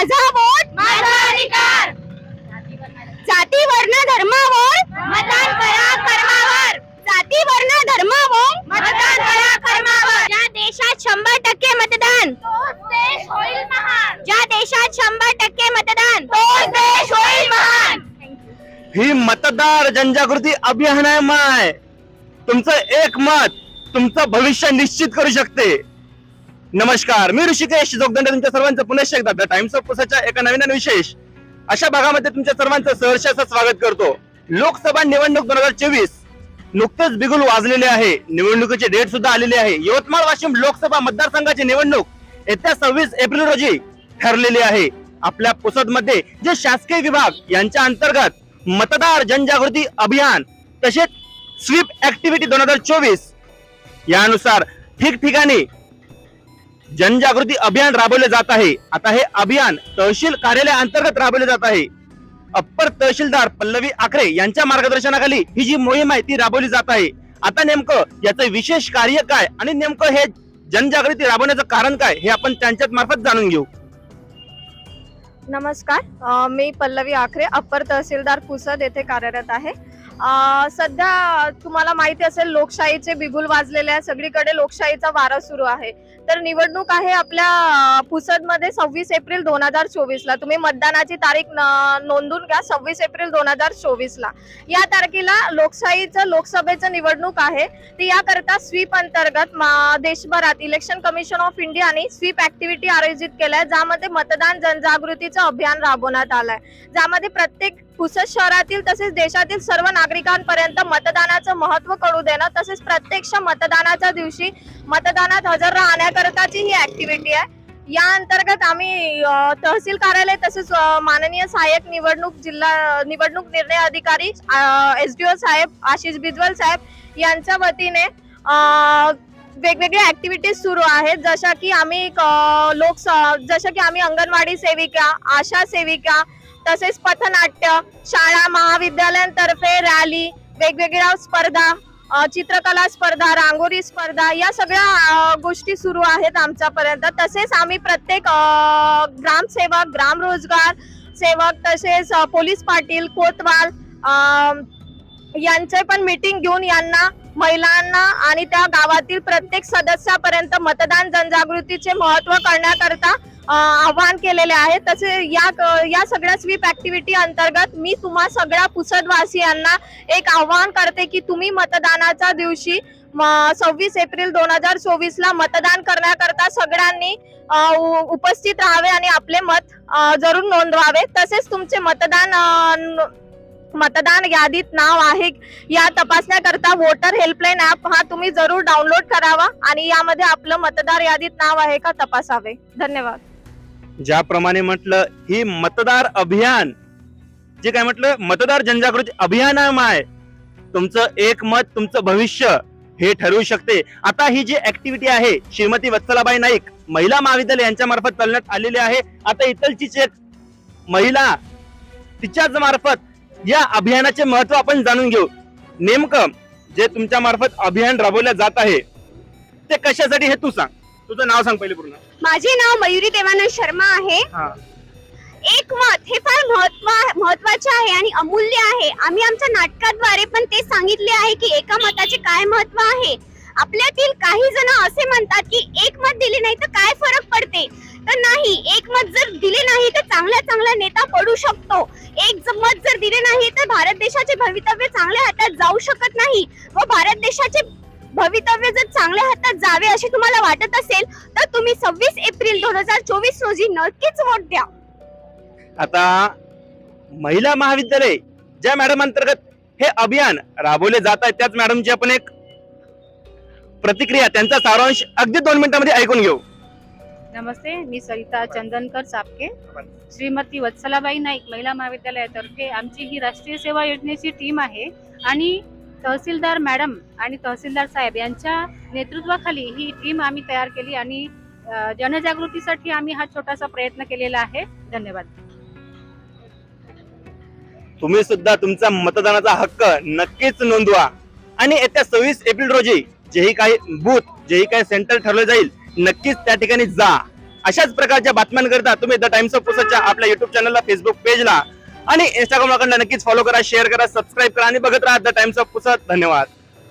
माझा वोट माझा अधिकार. जाती वर्ण धर्मावर मतदान करा कर्मावर. जाती वर्ण धर्मावर मतदान करा कर्मावर. ज्या देशात शंभर टक्के मतदान ज्या देशात शंभर टक्के मतदान ही मतदार जनजागृती अभियान आहे माय. तुमचं एक मत तुमचं भविष्य निश्चित करू शकते. नमस्कार मी ऋषिकेश जोगदंड तुमच्या सर्वांचं पुनश्च एकदा द टाइम्स ऑफ पुसाच्या एका नवीन आणि विशेष अशा भागामध्ये तुमच्या सर्वांचं सहर्ष असं स्वागत करतो. लोकसभा निवडणूक दोन हजार चोवीस नुकतंच बिगुल वाजलेले आहे. निवडणुकीचे डेट सुद्धा आलेले आहे. यवतमाळ वाशिम लोकसभा मतदारसंघाची निवडणूक येत्या सव्वीस एप्रिल रोजी ठरलेली आहे. आपल्या पुसदमध्ये जे शासकीय विभाग यांच्या अंतर्गत मतदार जनजागृती अभियान तसेच स्वीप ऍक्टिव्हिटी दोन हजार चोवीस यानुसार ठिकठिकाणी जनजागृती अभियान राबवले जात आहे. आता हे अभियान तहसील कार्यालयाअंतर्गत राबवले जात आहे. अप्पर तहसीलदार पल्लवी आखरे यांच्या मार्गदर्शनाखाली ही जी मोहीम आहे ती राबवली जात आहे. आता नेमकं याचं विशेष कार्य काय आणि नेमकं हे जनजागृती राबवण्याचं कारण काय हे आपण त्यांच्याच मार्फत जाणून घेऊ. नमस्कार. मी पल्लवी आखरे अप्पर तहसीलदार पुसद येथे कार्यरत आहे. सध्या तुम्हाला माहिती असेल लोकशाहीचे बिगुल वाजलेले आहे सगळीकडे लोकशाहीचा वारा सुरू आहे. तर निवडणूक आहे आपल्या अ, पुसदमध्ये सव्वीस एप्रिल दोन हजार चोवीस ला तुम्ही मतदानाची तारीख न- नोंदून घ्या सव्वीस एप्रिल दोन हजार चोवीस ला या तारखेला लोकशाहीचं लोकसभेचं निवडणूक आहे. ती याकरता स्वीप अंतर्गत मा- देशभरात इलेक्शन कमिशन ऑफ इंडियाने स्वीप ऍक्टिव्हिटी आयोजित केल्या ज्यामध्ये मतदान जनजागृतीचं अभियान राबवण्यात आलंय. ज्यामध्ये प्रत्येक पुसद शहरातील तसेच देशातील सर्व नागरिकांपर्यंत मतदानाचं महत्त्व कळू देणं तसेच प्रत्यक्ष मतदानाच्या दिवशी मतदानात हजर राहण्याकरताची ही ऍक्टिव्हिटी आहे. या अंतर्गत आम्ही तहसील कार्यालय तसेच माननीय सहाय्यक निवडणूक जिल्हा निवडणूक निर्णय अधिकारी एस डी ओ साहेब आशिष बिजवल साहेब यांच्या वतीने वेगवेगळ्या ऍक्टिव्हिटीज सुरू आहेत. जशा की आम्ही क- लोक जशा की आम्ही अंगणवाडी सेविका आशा सेविका तसेच पथनाट्य शाळा महाविद्यालयांतर्फे रॅली वेगवेगळ्या स्पर्धा चित्रकला स्पर्धा रांगोळी स्पर्धा या सगळ्या गोष्टी सुरू आहेत आमच्यापर्यंत. तसेच आम्ही प्रत्येक ग्रामसेवक ग्राम रोजगार सेवक तसेच पोलीस पाटील कोतवाल यांचे पण मीटिंग घेऊन यांना महिलांना आणि त्या गावातील प्रत्येक सदस्यापर्यंत मतदान जनजागृतीचे महत्त्व करण्याकरता आवाहन केलेले आहे. तसे या या सगळ्या स्वीप ऍक्टिव्हिटी अंतर्गत मी तुम्हा सगळ्या पुसदवासियांना एक आवाहन करते की तुम्ही मतदानाच्या दिवशी सव्वीस एप्रिल दोन हजार चोवीस ला मतदान करण्याकरता सगळ्यांनी उ- उपस्थित राहावे आणि आपले मत जरूर नोंदवावे. तसेच तुमचे मतदान मतदान यादीत नाव आहे. या तपासण्याकरता वोटर हेल्पलाईन ऍप हा तुम्ही जरूर डाउनलोड करावा आणि यामध्ये आपलं मतदार यादीत नाव आहे का तपासावे. धन्यवाद. ज्याप्रमाणे म्हटलं ही मतदार अभियान जे काय म्हटलं मतदार जनजागृती अभियान माय तुमचं एक मत तुमचं भविष्य हे ठरवू शकते. आता ही जी ऍक्टिव्हिटी आहे श्रीमती वत्सलाबाई नाईक महिला महाविद्यालय यांच्या मार्फत चालण्यात आलेली आहे. आता इथलचीच एक महिला तिच्याच मार्फत या अभियानाचे महत्त्व आपण जाणून घेऊ. नेमकं जे तुमच्या मार्फत अभियान राबवलं जात आहे ते कशासाठी हे तू सांग. तुझं नाव सांग पहिले पूर्ण. माझे नाव मयुरी देवानंद शर्मा आहे. हा. एक मत हे फार महत्त्व महत्त्वाचे आहे आणि अमूल्य आहे. आम्ही आमच्या नाटकाद्वारे पण ते सांगितले आहे की एका मताचे काय महत्त्व आहे? आपल्यातील काही जण असे म्हणतात की एक मत दिले नाही तर काय फरक पडते? तर नाही एक मत जर दिले नाही तर चांगला चांगला नेता पडू शकतो. एक ज- मत जर दिले नाही तर भारत देशाचे भवितव्य चांगल्या हातात जाऊ शकत नाही व भारत देशाचे भवितव्य जर चांगल्या हातात जावे असे तुम्हाला वाटत असेल तर तुम्ही सव्वीस एप्रिल दोन हजार चोवीस रोजी नक्कीच वोट द्या. आता महिला महाविद्यालय ज्या मॅडम अंतर्गत हे अभियान राबवले जात आहे त्याच मॅडमची आपण एक प्रतिक्रिया त्यांचा सारांश अगदी दोन मिनिटांमध्ये ऐकून घेऊ. नमस्ते मी सरिता चंदनकर चापके श्रीमती वत्सलाबाई नाईक महिला महाविद्यालयातर्फे आमची ही राष्ट्रीय सेवा योजनेची टीम आहे आणि तहसीलदार मॅडम आणि तहसीलदार साहेब यांच्या नेतृत्वाखाली ही टीम आम्ही तयार केली आणि जनजागृतीसाठी आम्ही हा छोटासा प्रयत्न केलेला आहे. धन्यवाद. तुम्ही सुद्धा तुमचा मतदानाचा हक्क नक्कीच नोंदवा. आणि येत्या सव्वीस एप्रिल रोजी जेही काही बूथ जेही काही सेंटर ठरवलं जाईल नक्कीच त्या ठिकाणी जा. अशाच प्रकारच्या बातम्यांकरता तुम्ही द टाइम्स ऑफ पुसदच्या आपल्या युट्यूब चॅनलला फेसबुक पेजला आणि इंस्टाग्राम अकाउंटला नक्कीच फॉलो करा शेअर करा सबस्क्राईब करा आणि बघत राहा द टाइम्स ऑफ पुसत धन्यवाद.